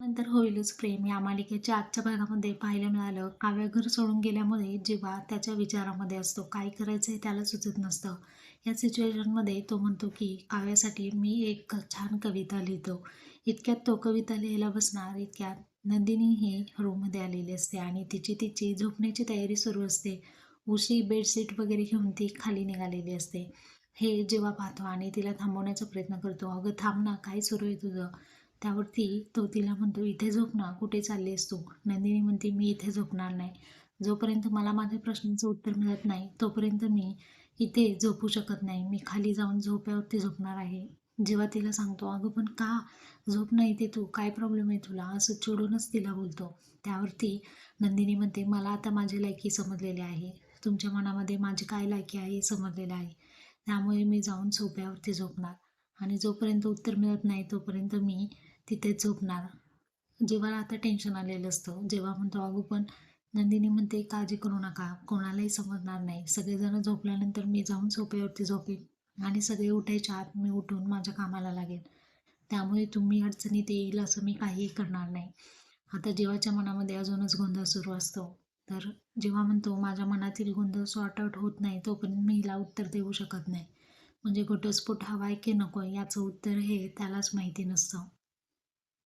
नंतर होईलच प्रेम. या मालिकेच्या आजच्या भागामध्ये पाहायला मिळालं काव्य घर सोडून गेल्यामुळे जेव्हा त्याच्या विचारामध्ये असतो. काय करायचं आहे त्याला सुचत नसतं. या सिच्युएशनमध्ये तो म्हणतो की काव्यासाठी मी एक छान कविता लिहितो. इतक्यात तो कविता लिहायला बसणार इतक्यात नंदिनी ही रूममध्ये आलेली असते आणि तिची तिची झोपण्याची तयारी सुरू असते. उशी बेडशीट वगैरे घेऊन ती खाली निघालेली असते. हे जेव्हा पाहतो आणि तिला थांबवण्याचा प्रयत्न करतो. अगं थांब ना काय सुरू आहे तुझं? त्यावरती तो तिला म्हणतो इथे झोप ना कुठे चालली आहेस तू? नंदिनी म्हणते मी इथे झोपणार नाही. जोपर्यंत मला माझ्या प्रश्नाचं उत्तर मिळत नाही तोपर्यंत मी इथे झोपू शकत नाही. मी खाली जाऊन झोप्यावरती झोपणार आहे. जेव्हा तिला सांगतो अगं पण का झोप नाही ते तू? काय प्रॉब्लेम आहे तुला? असं चिडूनच तिला बोलतो. त्यावरती नंदिनी म्हणते मला आता माझी लायकी समजलेली आहे. तुमच्या मनामध्ये माझी काय लायकी आहे हे समजलेलं आहे. त्यामुळे मी जाऊन सोप्यावरती झोपणार. आणि जोपर्यंत उत्तर मिळत नाही तोपर्यंत मी तिथेच झोपणार. जेव्हा आता टेन्शन आलेलं असतं जेव्हा म्हणतो अगो पण नंदिनी म्हणते काळजी करू नका. कोणालाही समजणार नाही. सगळेजण झोपल्यानंतर मी जाऊन सोप्यावरती झोपेन आणि सगळे उठायच्या आत मी उठून माझ्या कामाला लागेन. त्यामुळे तुम्ही अडचणीत येईल असं मी काहीही करणार नाही. आता जीवाच्या मनामध्ये अजूनच गोंधळ सुरू असतो. तर जेव्हा म्हणतो माझ्या मनातील गोंधळ सॉर्ट आउट होत नाही तोपर्यंत मी हिला उत्तर देऊ शकत नाही. म्हणजे घटस्फोट हवा आहे की नको याचं उत्तर हे त्यालाच माहिती नसतं.